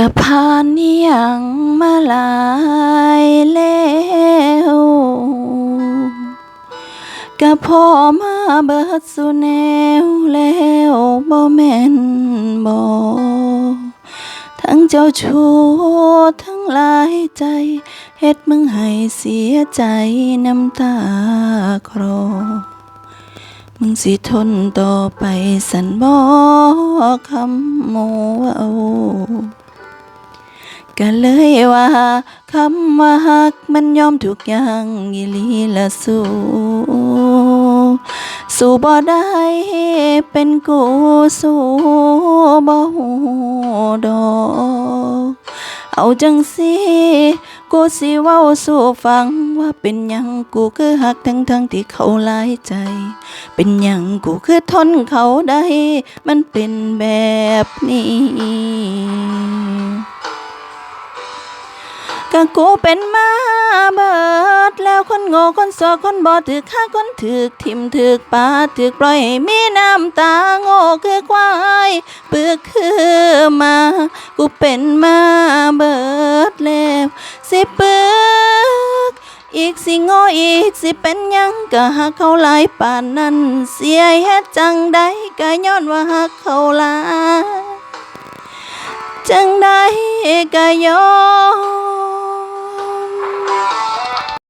กะผ่านอิยังมาหลายแล้วกะพอมาเบิดสุแนวแล้วบ่แม่นบ่ทั้งเจ้าชู้ทั้งหลายใจเฮ็ดมึงให้เสียใจน้ำตาคลอมึงสิทนต่อไปสันบ่คำโมว้า ก็เลยว่าคำว่าฮักมันยอมทุกอย่างอีลีละสู้สู้บ่ได้เป็นกูสู้บ่ฮู้ดอกเอาจังสิกูสิเว้าสู่ฟังว่าเป็นหยังกูคือหักทั้งทั้งที่เขาหลายใจ เป็นหยังกูคือทนเขาได้ มันเป็นแบบนี้ ก็กูเป็นมาเบิด แล้วคนโง่คนสอคนบอถือฆ่าคนถือกทิมถือกปาถือกปล่อยมีน้ำตาโง่คือควายปึกคือมา กูเป็นมาเบิดแล้วสิปึกอีกสิโง่อีกสิเป็นยังก็หักเขาหลายป่านนั้น เสียเฮ็ดจังใดก็ย้อนว่าหักเขาหลายจังได้ก็ยอ